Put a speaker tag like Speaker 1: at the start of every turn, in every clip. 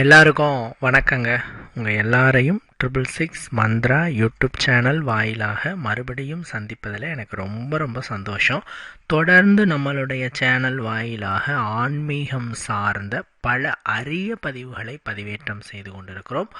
Speaker 1: எல்லாருக்கும் வணக்கங்க. உங்கள் எல்லாரையும் triple six Mantra YouTube channel வாயிலாக மறுபடியும் சந்திப்பதில் எனக்கு ரொம்ப ரொம்ப சந்தோஷம். தொடர்ந்து நம்மளுடைய சேனல் வாயிலாக ஆன்மீகம் சார்ந்த பல அரிய பதிவுகளை பதிவேற்றம் செய்து கொண்டிருக்கிறோம்.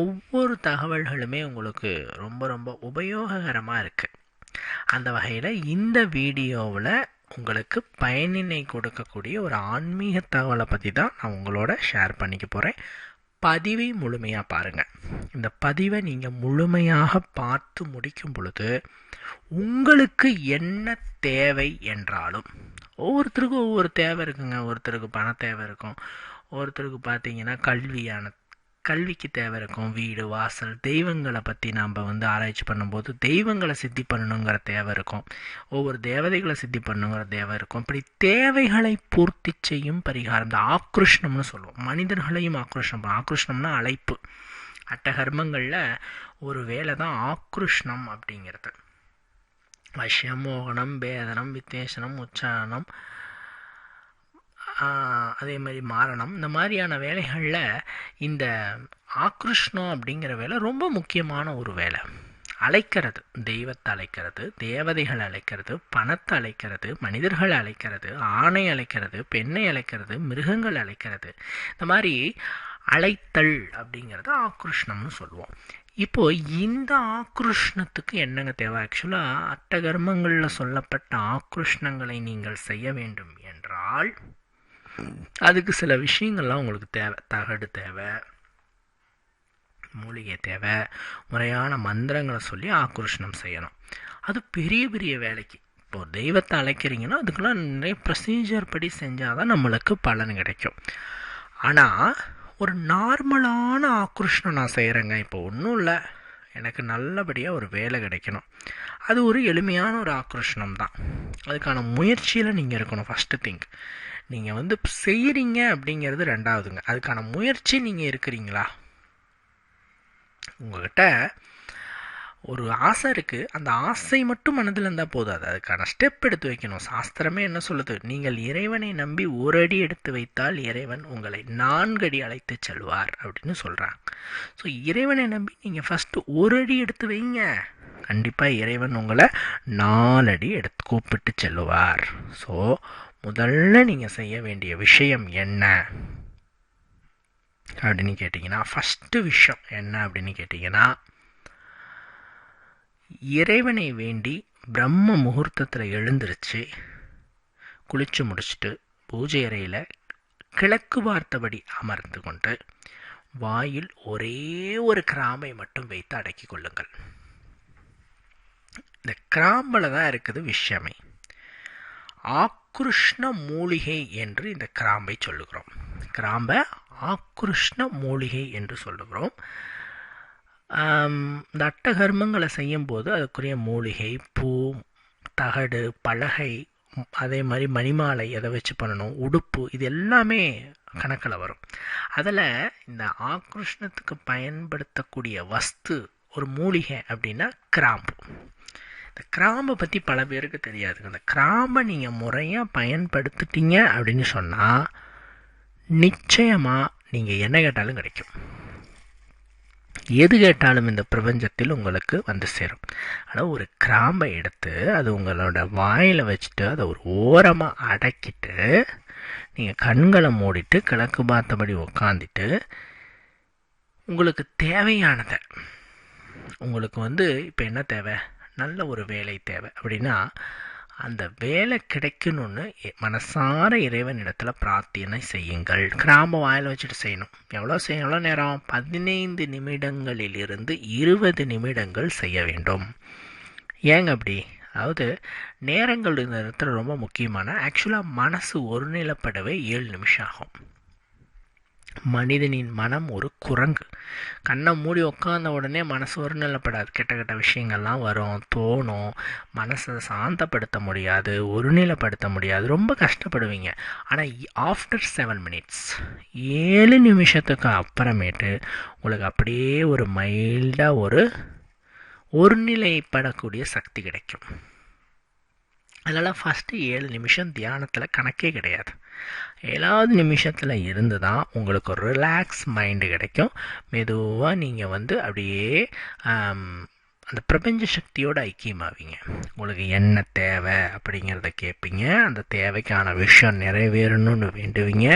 Speaker 1: ஒவ்வொரு தகவல்களுமே உங்களுக்கு ரொம்ப ரொம்ப உபயோககரமாக இருக்குது அந்த வகையில் இந்த வீடியோவில் உங்களுக்கு பயனினை கொடுக்கக்கூடிய ஒரு ஆன்மீக தகவலை பற்றி தான் நான் உங்களோட ஷேர் பண்ணிக்க போகிறேன் பதிவை முழுமையாக பாருங்கள் இந்த பதிவை நீங்கள் முழுமையாக பார்த்து முடிக்கும் பொழுது உங்களுக்கு என்ன தேவை என்றாலும் ஒவ்வொருத்தருக்கும் ஒவ்வொரு தேவை இருக்குங்க. ஒருத்தருக்கு பண தேவை இருக்கும். ஒருத்தருக்கு பார்த்தீங்கன்னா கல்வியான கல்விக்கு தேவை இருக்கும். வீடு வாசல் தெய்வங்களை பற்றி நாம் வந்து ஆராய்ச்சி பண்ணும்போது தெய்வங்களை சித்தி பண்ணணுங்கிற தேவை இருக்கும். ஒவ்வொரு தேவதைகளை சித்தி பண்ணணுங்கிற தேவை இருக்கும். இப்படி தேவைகளை பூர்த்தி செய்யும் பரிகாரம் இந்த ஆக்ருஷ்ணம்னு சொல்லுவோம். மனிதர்களையும் ஆக்ருஷ்ணம் ஆக்ருஷ்ணம்னா அழைப்பு. அட்டகர்மங்களில் ஒரு வேலை தான் ஆக்ருஷ்ணம் அப்படிங்கிறது. வசியம் மோகனம் பேதனம் வித்தேசனம் உச்சாரணம் அதே மாதிரி மாரணம் இந்த மாதிரியான வேலைகளில் இந்த ஆக்ருஷ்ணம் அப்படிங்கிற வேலை ரொம்ப முக்கியமான ஒரு வேலை. அழைக்கிறது தெய்வத்தை அழைக்கிறது தேவதைகள் அழைக்கிறது பணத்தை அழைக்கிறது மனிதர்கள் அழைக்கிறது ஆணை அழைக்கிறது பெண்ணை அழைக்கிறது மிருகங்கள் அழைக்கிறது. இந்த மாதிரி அழைத்தல் அப்படிங்கிறது ஆக்ருஷ்ணம்னு சொல்லுவோம். இப்போது இந்த ஆக்ருஷ்ணத்துக்கு என்னங்க தேவை? ஆக்சுவலாக அட்டகர்மங்களில் சொல்லப்பட்ட ஆக்ருஷ்ணங்களை நீங்கள் செய்ய வேண்டும் என்றால் அதுக்கு சில விஷயங்கள்லாம் உங்களுக்கு தேவை. தகடு தேவை மூலிகை தேவை முறையான மந்திரங்களை சொல்லி ஆக்ரோஷனம் செய்யணும். அது பெரிய பெரிய வேலைக்கு. இப்போ தெய்வத்தை அழைக்கிறீங்கன்னா அதுக்கெல்லாம் நிறைய ப்ரொசீஜர் படி செஞ்சால் தான் நம்மளுக்கு பலன் கிடைக்கும். ஆனால் ஒரு நார்மலான ஆக்ரோஷனம் நான் செய்கிறேங்க இப்போ ஒன்றும் இல்லை. எனக்கு நல்லபடியாக ஒரு வேலை கிடைக்கணும். அது ஒரு எளிமையான ஒரு ஆக்ரோஷனம் தான். அதுக்கான முயற்சியில் நீங்கள் இருக்கணும் ஃபஸ்ட்டு திங்க் நீங்கள் வந்து செய்கிறீங்க அப்படிங்கிறது ரெண்டாவதுங்க. அதுக்கான முயற்சி நீங்கள் இருக்கிறீங்களா? உங்கள்கிட்ட ஒரு ஆசை இருக்குது அந்த ஆசை மட்டும் மனதில் இருந்தால் போதாது. அதுக்கான ஸ்டெப் எடுத்து வைக்கணும். சாஸ்திரமே என்ன சொல்லுது? நீங்கள் இறைவனை நம்பி ஒரு அடி எடுத்து வைத்தால் இறைவன் உங்களை நான்கு அடி அழைத்து செல்வார் அப்படின்னு சொல்கிறாங்க ஸோ இறைவனை நம்பி நீங்கள் ஃபஸ்ட்டு ஒரு அடி எடுத்து வைங்க. கண்டிப்பாக இறைவன் உங்களை நாலடி எடுத்து கூப்பிட்டு செல்லுவார். ஸோ முதல்ல நீங்கள் செய்ய வேண்டிய விஷயம் என்ன? அப்படின்னு கேட்டிங்கன்னா ஃபஸ்ட்டு விஷயம் என்ன அப்படின்னு கேட்டிங்கன்னா இறைவனை வேண்டி பிரம்ம முகூர்த்தத்தில் எழுந்திருச்சு குளித்து முடிச்சுட்டு பூஜை அறையில் கிழக்கு பார்த்தபடி அமர்ந்து கொண்டு வாயில் ஒரே ஒரு கிராம்பை மட்டும் வைத்து அடக்கி கொள்ளுங்கள். இந்த கிராம்பில் தான் இருக்குது விஷயமே. ஆக்ருஷ்ண மூலிகை என்று இந்த கிராம்பை சொல்லுகிறோம். கிராம்பை ஆக்ருஷ்ண மூலிகை என்று சொல்லுகிறோம். இந்த அட்டகர்மங்களை செய்யும்போது அதுக்குரிய மூலிகை பூ தகடு பலகை அதே மாதிரி மணிமாலை எதை வச்சு பண்ணணும் உடுப்பு இது எல்லாமே கணக்கில் வரும். அதில் இந்த ஆக்ருஷ்ணத்துக்கு பயன்படுத்தக்கூடிய வஸ்து ஒரு மூலிகை அப்படின்னா கிராம்பு. இந்த கிராம்பை பற்றி பல பேருக்கு தெரியாதுங்க அந்த கிராம்பை நீங்கள் முறையாக பயன்படுத்திட்டீங்க அப்படின்னு சொன்னால் நிச்சயமாக நீங்கள் என்ன கேட்டாலும் கிடைக்கும். எது கேட்டாலும் இந்த பிரபஞ்சத்தில் உங்களுக்கு வந்து சேரும். ஆனால் ஒரு கிராம்பை எடுத்து அது உங்களோட வாயில் வச்சுட்டு அதை ஒரு ஓரமாக அடக்கிட்டு நீங்கள் கண்களை மூடிட்டு கிழக்கு பார்த்தபடி உக்காந்துட்டு உங்களுக்கு தேவையானதை உங்களுக்கு வந்து இப்போ என்ன தேவை? நல்ல ஒரு வேலை தேவை. அப்படின்னா அந்த வேலை கிடைக்கணும்னு மனசார இறைவன் இடத்துல பிரார்த்தனை செய்யுங்கள். கிராம வாயில் வச்சுட்டு செய்யணும். எவ்வளோ செய்ய எவ்வளோ நேரம்? பதினைந்து நிமிடங்களிலிருந்து இருபது நிமிடங்கள் செய்ய வேண்டும். ஏங்க அப்படி? அதாவது நேரங்கள் இந்த இடத்துல ரொம்ப முக்கியமான ஆக்சுவலாக மனசு ஒருநிலைப்படவே ஏழு நிமிஷம் ஆகும். மனிதனின் மனம் ஒரு குரங்கு. கண்ணை மூடி உட்காந்த உடனே மனசு ஒருநிலைப்படாது கெட்ட கெட்ட விஷயங்கள்லாம் வரும். தோணும். மனசை சாந்தப்படுத்த முடியாது. ஒருநிலைப்படுத்த முடியாது. ரொம்ப கஷ்டப்படுவீங்க. ஆனால் ஆஃப்டர் செவன் மினிட்ஸ் ஏழு நிமிஷத்துக்கு அப்புறமேட்டு உங்களுக்கு அப்படியே ஒரு மைல்டாக ஒரு ஒருநிலைப்படக்கூடிய சக்தி கிடைக்கும். அதனால் ஃபஸ்ட்டு ஏழு நிமிஷம் தியானத்தில் கணக்கே கிடையாது. ஏழாவது நிமிஷத்தில் இருந்து தான் உங்களுக்கு ஒரு ரிலாக்ஸ் மைண்டு கிடைக்கும். மெதுவாக நீங்கள் வந்து அப்படியே அந்த பிரபஞ்ச சக்தியோட ஐக்கியமாவீங்க. உங்களுக்கு என்ன தேவை அப்படிங்கிறத கேட்பீங்க அந்த தேவைக்கான விஷயம் நிறைவேறணும்னு வேண்டுவீங்க.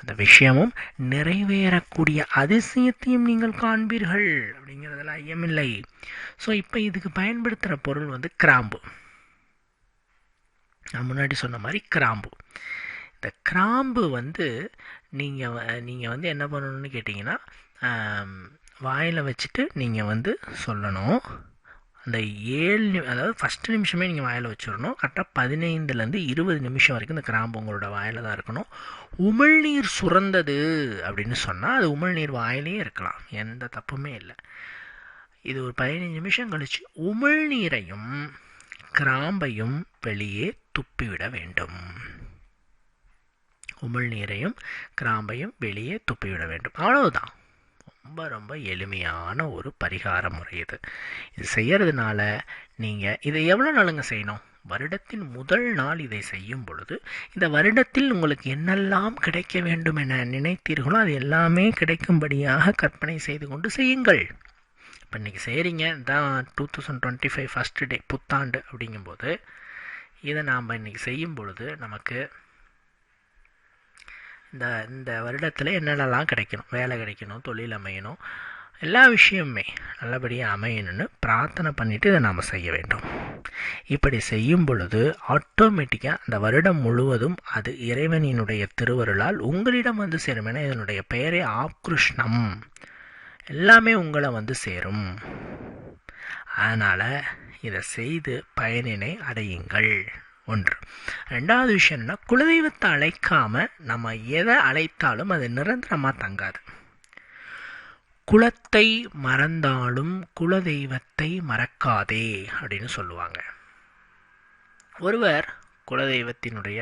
Speaker 1: அந்த விஷயமும் நிறைவேறக்கூடிய அதிசயத்தையும் நீங்கள் காண்பீர்கள் அப்படிங்கிறதுல ஐயமில்லை. ஸோ இப்போ இதுக்கு பயன்படுத்துகிற பொருள் வந்து கிராம்பு. நான் முன்னாடி சொன்ன மாதிரி கிராம்பு. இந்த கிராம்பு வந்து நீங்கள் நீங்கள் வந்து என்ன பண்ணணும்னு கேட்டிங்கன்னா வாயில் வச்சுட்டு நீங்கள் வந்து சொல்லணும். அந்த ஏழு நி அதாவது ஃபஸ்ட்டு நிமிஷமே நீங்கள் வாயில் வச்சிடணும். கரெக்டாக பதினைந்துலேருந்து இருபது நிமிஷம் வரைக்கும் இந்த கிராம்பு உங்களோட வாயில் தான் இருக்கணும். உமிழ்நீர் சுரந்தது அப்படின்னு சொன்னால் அது உமிழ்நீர் வாயிலே இருக்கலாம். எந்த தப்புமே இல்லை. இது ஒரு பதினைஞ்சு நிமிஷம் கழித்து உமிழ்நீரையும் கிராம்பையும் வெளியே துப்பிவிட வேண்டும். உமிழ்நீரையும் கிராம்பையும் வெளியே துப்பிவிட வேண்டும். அவ்வளவுதான். ரொம்ப ரொம்ப எளிமையான ஒரு பரிகார முறை இது. இது செய்யறதுனால நீங்கள் இதை எவ்வளோ நாளுங்க செய்யணும்? வருடத்தின் முதல் நாள் இதை செய்யும் பொழுது இந்த வருடத்தில் உங்களுக்கு என்னெல்லாம் கிடைக்க வேண்டும் என நினைத்தீர்களோ அது எல்லாமே கிடைக்கும்படியாக கற்பனை செய்து கொண்டு செய்யுங்கள். இப்போ இன்றைக்கி செய்கிறீங்க தான் two thousand twenty five first டே புத்தாண்டு அப்படிங்கும்போது இதை நாம் இன்றைக்கி செய்யும் பொழுது நமக்கு இந்த இந்த வருடத்தில் என்னென்னலாம் கிடைக்கணும்? வேலை கிடைக்கணும் தொழில் அமையணும் எல்லா விஷயமுமே நல்லபடியாக அமையணும்னு பிரார்த்தனை பண்ணிவிட்டு இதை நாம் செய்ய வேண்டும். இப்படி செய்யும் பொழுது ஆட்டோமேட்டிக்காக அந்த வருடம் முழுவதும் அது இறைவனினுடைய திருவருளால் உங்களிடம் வந்து சேரும். என இதனுடைய பெயரே ஆக்ருஷ்ணம். எல்லாமே உங்களை வந்து சேரும். அதனால் இதை செய்து பயனினை அடையுங்கள். ஒன்று. ரெண்டாவது விஷயம் குலதெய்வத்தை அழைக்காம நம்ம எதை அழைத்தாலும் அது நிரந்தரமாக தங்காது. குலத்தை மறந்தாலும் குலதெய்வத்தை மறக்காதே அப்படின்னு சொல்லுவாங்க. ஒருவர் குலதெய்வத்தினுடைய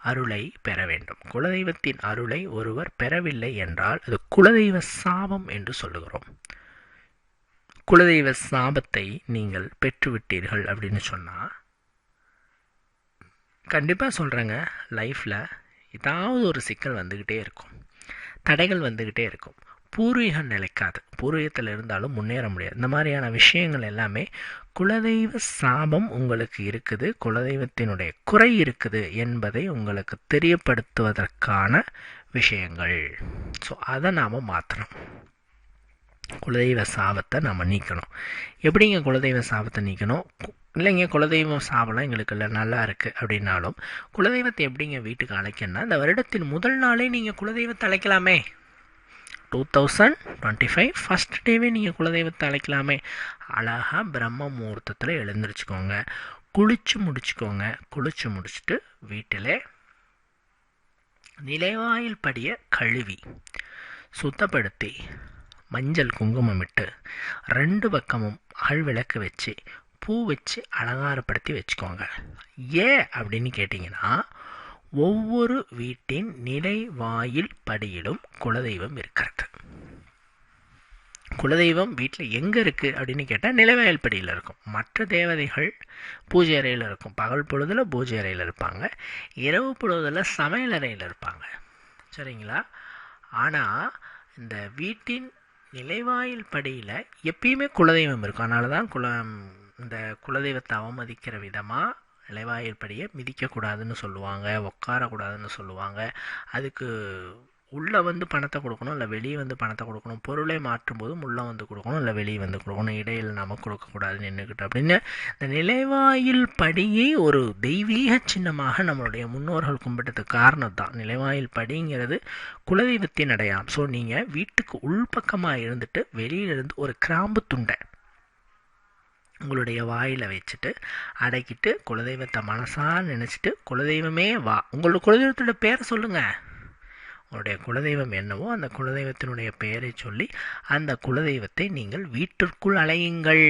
Speaker 1: அருளை பெற வேண்டும். குலதெய்வத்தின் அருளை ஒருவர் பெறவில்லை என்றால் அது குலதெய்வ சாபம் என்று சொல்லுகிறோம். குலதெய்வ சாபத்தை நீங்கள் பெற்றுவிட்டீர்கள் அப்படின்னு சொன்னால் கண்டிப்பாக சொல்கிறேங்க லைஃப்பில் ஏதாவது ஒரு சிக்கல் வந்துக்கிட்டே இருக்கும். தடைகள் வந்துக்கிட்டே இருக்கும். பூர்வீகம் நிலைக்காது. பூர்வீகத்தில் இருந்தாலும் முன்னேற முடியாது. இந்த மாதிரியான விஷயங்கள் எல்லாமே குலதெய்வ சாபம் உங்களுக்கு இருக்குது. குலதெய்வத்தினுடைய குறை இருக்குது என்பதை உங்களுக்கு தெரியப்படுத்துவதற்கான விஷயங்கள். ஸோ அதை நாம் மாற்றணும் குலதெய்வ சாபத்தை நம்ம நீக்கணும். எப்படிங்க குலதெய்வ சாபத்தை நீக்கணும்? இல்லைங்க குலதெய்வம் சாப்பிடலாம் எங்களுக்கு இல்லை நல்லா இருக்குது அப்படின்னாலும். குலதெய்வத்தை எப்படிங்க வீட்டுக்கு அழைக்கணும்னா இந்த வருடத்தின் முதல் நாளே நீங்கள் குலதெய்வத்தை அழைக்கலாமே. Two thousand twenty five first டேவே நீங்கள் குலதெய்வத்தை அழைக்கலாமே. அழகாக பிரம்ம முகூர்த்தத்தில் எழுந்திரிச்சிக்கோங்க. குளிச்சு முடிச்சுக்கோங்க. குளிச்சு முடிச்சுட்டு வீட்டில் நிலைவாயில் படிய கழுவி சுத்தப்படுத்தி மஞ்சள் குங்குமம் இட்டு ரெண்டு பக்கமும் அகழ்விளக்கு வச்சு பூ வச்சு அலங்காரப்படுத்தி வச்சுக்கோங்க. ஏன் அப்படின்னு கேட்டிங்கன்னா ஒவ்வொரு வீட்டின் நிலைவாயில் படியிலும் குலதெய்வம் இருக்கிறது. குலதெய்வம் வீட்டில் எங்கே இருக்குது அப்படின்னு கேட்டால் நிலைவாயில் படியில் இருக்கும். மற்ற தேவதைகள் பூஜை அறையில் இருக்கும். பகல் பொழுதில் பூஜை அறையில் இருப்பாங்க. இரவு பொழுதில் சமையல் அறையில் இருப்பாங்க. சரிங்களா? ஆனால் இந்த வீட்டின் நிலைவாயில் படியில் எப்பயுமே குலதெய்வம் இருக்கும். அதனால தான் குல இந்த குலதெய்வத்தை அவமதிக்கிற விதமாக நிலைவாயில் படியை மிதிக்கக்கூடாதுன்னு சொல்லுவாங்க உட்காரக்கூடாதுன்னு சொல்லுவாங்க. அதுக்கு உள்ளே வந்து பணத்தை கொடுக்கணும் இல்லை வெளியே வந்து பணத்தை கொடுக்கணும். பொருளை மாற்றும் போதும் உள்ளே வந்து கொடுக்கணும் இல்லை வெளியே வந்து கொடுக்கணும். இடையில் நம்ம கொடுக்கக்கூடாது நின்றுக்கிட்டு அப்படின்னு இந்த நிலைவாயில் படியை ஒரு தெய்வீக சின்னமாக நம்மளுடைய முன்னோர்கள் கும்பிட்டதுக்கு காரணம் தான். நிலைவாயில் படிங்கிறது குலதெய்வத்தின் அடையாளம். ஸோ நீங்கள் வீட்டுக்கு உள்பக்கமாக இருந்துட்டு வெளியிலிருந்து ஒரு கிராம்பு துண்டை உங்களுடைய வாயில் வச்சுட்டு அடக்கிட்டு குலதெய்வத்தை மனசாக நினச்சிட்டு குலதெய்வமே வா. உங்களோட குலதெய்வத்தோட பேரை சொல்லுங்கள் உங்களுடைய குலதெய்வம் என்னவோ அந்த குலதெய்வத்தினுடைய பெயரை சொல்லி அந்த குலதெய்வத்தை நீங்கள் வீட்டிற்குள் அலையுங்கள்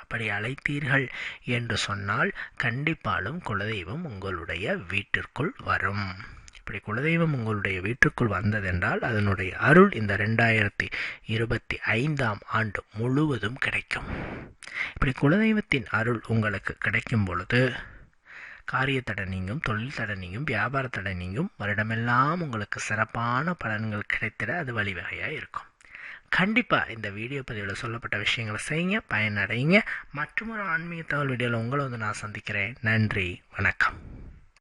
Speaker 1: அப்படி அழைத்தீர்கள் என்று சொன்னால் கண்டிப்பாலும் குலதெய்வம் உங்களுடைய வீட்டிற்குள் வரும். இப்படி குலதெய்வம் உங்களுடைய வீட்டுக்குள் வந்ததென்றால் அதனுடைய அருள் இந்த ரெண்டாயிரத்தி இருபத்தி ஐந்தாம் ஆண்டு முழுவதும் கிடைக்கும். இப்படி குலதெய்வத்தின் அருள் உங்களுக்கு கிடைக்கும் பொழுது காரிய தடை நீங்கும் தொழில் தடை நீங்கும் வியாபார தடை நீங்கும் வருடமெல்லாம் உங்களுக்கு சிறப்பான பலன்கள் கிடைத்திட அது வழிவகையாக இருக்கும். கண்டிப்பாக இந்த வீடியோ பதிவில் சொல்லப்பட்ட விஷயங்களை செய்யுங்க பயனடைங்க மற்றும் ஒரு ஆன்மீக தகவல் வீடியோவில் உங்களை வந்து நான் சந்திக்கிறேன். நன்றி வணக்கம்.